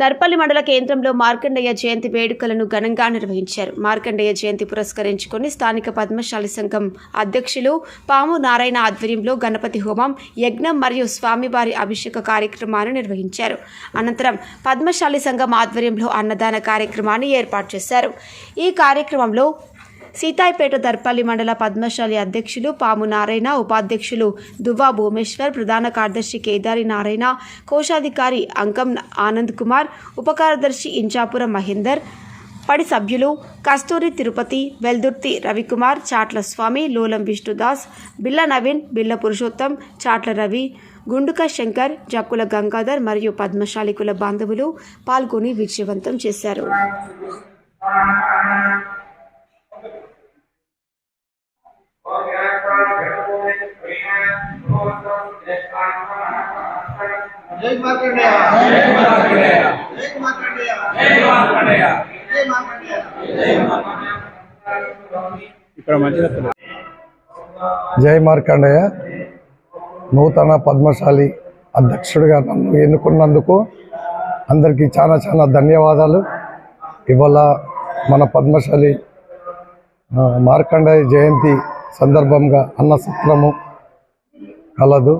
దర్పల్లి మండల కేంద్రంలో మార్కండేయ జయంతి వేడుకలను ఘనంగా నిర్వహించారు. మార్కండేయ జయంతి పురస్కరించుకొని స్థానిక పద్మశాలి సంఘం అధ్యక్షులు పాము నారాయణ ఆధ్వర్యంలో గణపతి హోమం యజ్ఞం మరియు స్వామివారి అభిషేక కార్యక్రమాన్ని నిర్వహించారు. అనంతరం పద్మశాలి సంఘం ఆధ్వర్యంలో అన్నదాన కార్యక్రమాన్ని ఏర్పాటు చేశారు. ఈ కార్యక్రమంలో సీతాయిపేట దర్పల్లి మండల పద్మశాలి అధ్యక్షులు పాము నారాయణ ఉపాధ్యక్షులు దువ్వా భూమేశ్వర్ ప్రధాన కార్యదర్శి కేదారి నారాయణ కోశాధికారి అంకం ఆనంద్ కుమార్ ఉపకార్యదర్శి ఇంచాపురం మహేందర్ పడి సభ్యులు కస్తూరి తిరుపతి వెల్దుర్తి రవికుమార్ చాట్ల స్వామి లోలం విష్ణుదాస్ బిల్ల నవీన్ బిల్ల పురుషోత్తం చాట్ల రవి గుండుక శంకర్ జక్కుల గంగాధర్ మరియు పద్మశాలి కుల బాంధవులు పాల్గొని విజయవంతం చేశారు. జై మార్కండేయ. జై మార్కండేయ. జై మార్కండేయ. జై మార్కండేయ. జై మార్కండేయ. ఇక్కడ మంచిగా జై మార్కండేయ. నూతన పద్మశాలి అధ్యక్షుడిగా నన్ను ఎన్నుకున్నందుకు అందరికీ చాలా చాలా ధన్యవాదాలు. ఇవాళ మన పద్మశాలి ఆ, మార్కండేయ జయంతి సందర్భంగా అన్న సత్రము కలదు.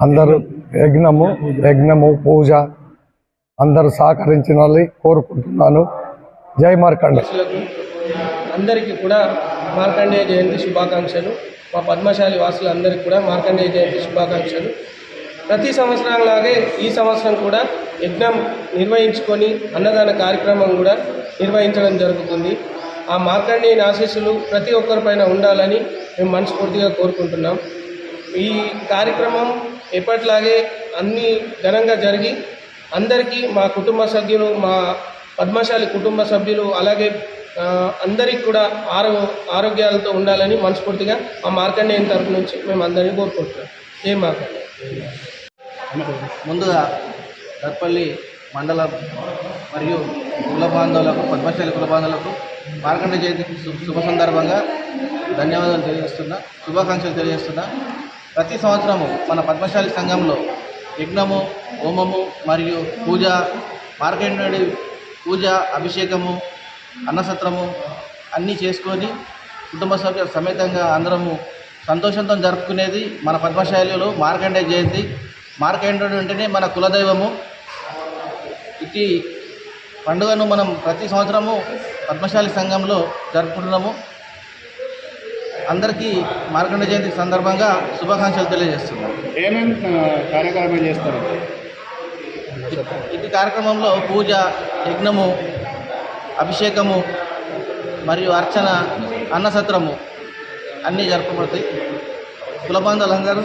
అందరూ యజ్ఞము యజ్ఞము పూజ అందరూ సహకరించాలని కోరుకుంటున్నాను. జై మార్కండే. అందరికీ కూడా మార్కండేయ జయంతి శుభాకాంక్షలు. మా పద్మశాలి వాసులందరికీ కూడా మార్కండేయ జయంతి శుభాకాంక్షలు. ప్రతి సంవత్సరంలాగే ఈ సంవత్సరం కూడా యజ్ఞం నిర్వహించుకొని అన్నదాన కార్యక్రమం కూడా నిర్వహించడం జరుగుతుంది. ఆ మార్కండేయుని ఆశీస్సులు ప్రతి ఒక్కరిపైన ఉండాలని మేము మనస్ఫూర్తిగా కోరుకుంటున్నాం. ఈ కార్యక్రమం ఎప్పట్లాగే అన్నీ ఘనంగా జరిగి అందరికీ మా కుటుంబ సభ్యులు మా పద్మశాలి కుటుంబ సభ్యులు అలాగే ఆ, అందరికీ కూడా ఆరో ఆరోగ్యాలతో ఉండాలని మనస్ఫూర్తిగా మా మార్కండేయం తరపు నుంచి మేము అందరినీ కోరుకుంటున్నాం. ఏం మార్కండే ముందుగా దర్పల్లి మండల మరియు కుల బాంధవులకు పద్మశాలి కుల బాంధవులకు మార్కండ జయంతి శుభ సందర్భంగా ధన్యవాదాలు తెలియజేస్తున్నా శుభాకాంక్షలు తెలియజేస్తున్నా. ప్రతి సంవత్సరము మన పద్మశాలి సంఘంలో యజ్ఞము హోమము మరియు పూజ మార్కండేయుడి పూజ అభిషేకము అన్నసత్రము అన్నీ చేసుకొని కుటుంబ సభ్యుల సమేతంగా అందరము సంతోషంతో జరుపుకునేది మన పద్మశాలిలో మార్కండే జయంతి. మార్కండేయుడు అంటేనే మన కులదైవము. ఇది పండుగను మనం ప్రతి సంవత్సరము పద్మశాలి సంఘంలో జరుపుకుంటున్నాము. అందరికీ మార్కండ జయంతి సందర్భంగా శుభాకాంక్షలు తెలియజేస్తున్నాం. ఏమేమి కార్యక్రమాలు చేస్తారు? ఇది కార్యక్రమంలో పూజ యజ్ఞము అభిషేకము మరియు అర్చన అన్నసత్రము అన్నీ జరపబడతాయి కులబాంధవులందరూ